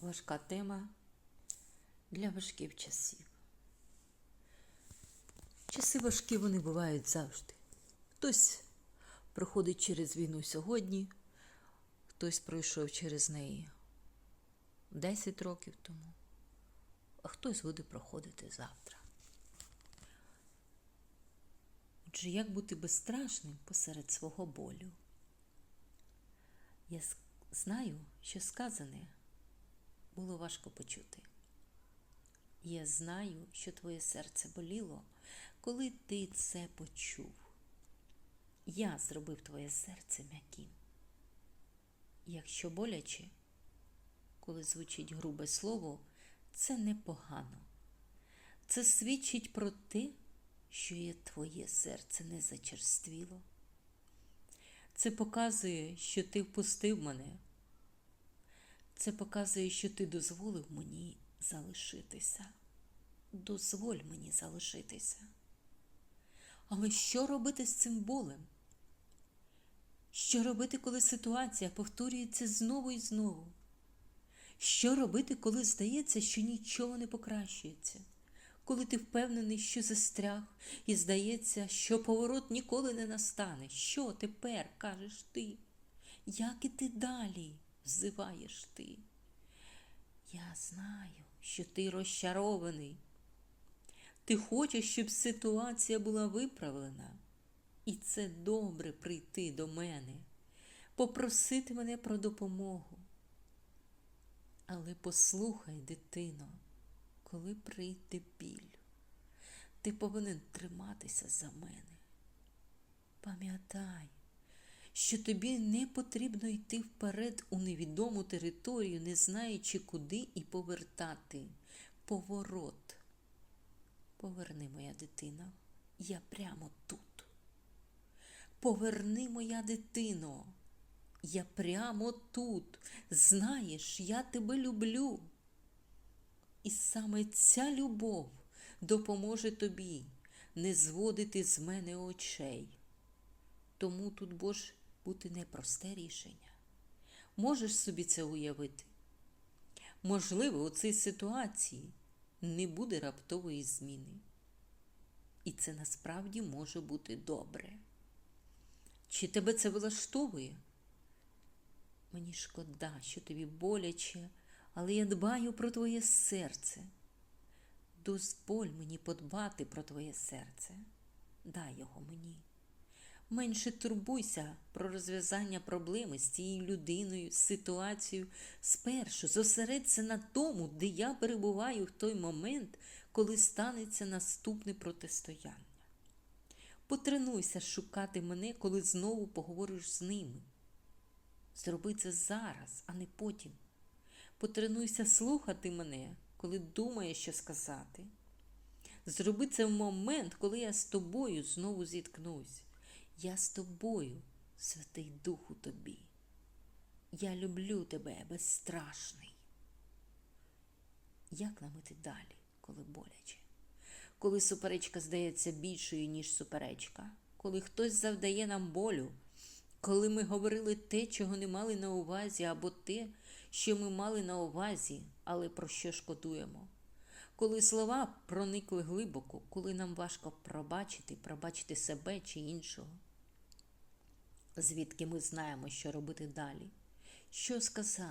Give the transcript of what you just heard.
важка тема для важких часів. Часи важкі вони бувають завжди. Хтось проходить через війну сьогодні, хтось пройшов через неї 10 років тому, а хтось буде проходити завтра. Отже, як бути безстрашним посеред свого болю? Я знаю, що сказане було важко почути. Я знаю, що твоє серце боліло, коли ти це почув. Я зробив твоє серце м'яким. Якщо боляче, коли звучить грубе слово, це непогано. Це свідчить про те, що є твоє серце не зачерствіло. Це показує, що ти впустив мене. Це показує, що ти дозволив мені залишитися. Дозволь мені залишитися. Але що робити з цим болем? Що робити, коли ситуація повторюється знову і знову? Що робити, коли здається, що нічого не покращується? Коли ти впевнений, що застряг, і здається, що поворот ніколи не настане. Що тепер кажеш ти? Як іти далі? Взиваєш ти. Я знаю, що ти розчарований. Ти хочеш, щоб ситуація була виправлена. І це добре прийти до мене, попросити мене про допомогу. Але послухай, дитино, коли прийде біль, ти повинен триматися за мене. Пам'ятай, що тобі не потрібно йти вперед у невідому територію, не знаючи, куди і повертати. Поворот. Поверни, моя дитина, я прямо тут. Поверни, моя дитино, я прямо тут. Знаєш, я тебе люблю. І саме ця любов допоможе тобі не зводити з мене очей. Тому тут може бути непросте рішення. Можеш собі це уявити? Можливо, у цій ситуації не буде раптової зміни. І це насправді може бути добре. Чи тебе це влаштовує? Мені шкода, що тобі боляче, але я дбаю про твоє серце. Дозволь мені подбати про твоє серце. Дай його мені. Менше турбуйся про розв'язання проблеми з цією людиною, з ситуацією. Спершу зосередься на тому, де я перебуваю в той момент, коли станеться наступне протистояння. Потренуйся шукати мене, коли знову поговориш з ними. Зроби це зараз, а не потім. Потренуйся слухати мене, коли думаєш, що сказати. Зроби це в момент, коли я з тобою знову зіткнусь. Я з тобою, Святий Дух у тобі. Я люблю тебе, безстрашний. Як нам іти далі, коли боляче? Коли суперечка здається більшою, ніж суперечка, коли хтось завдає нам болю, коли ми говорили те, чого не мали на увазі, або те, що ми мали на увазі, але про що шкодуємо. Коли слова проникли глибоко, коли нам важко пробачити, пробачити себе чи іншого, звідки ми знаємо, що робити далі, що сказати,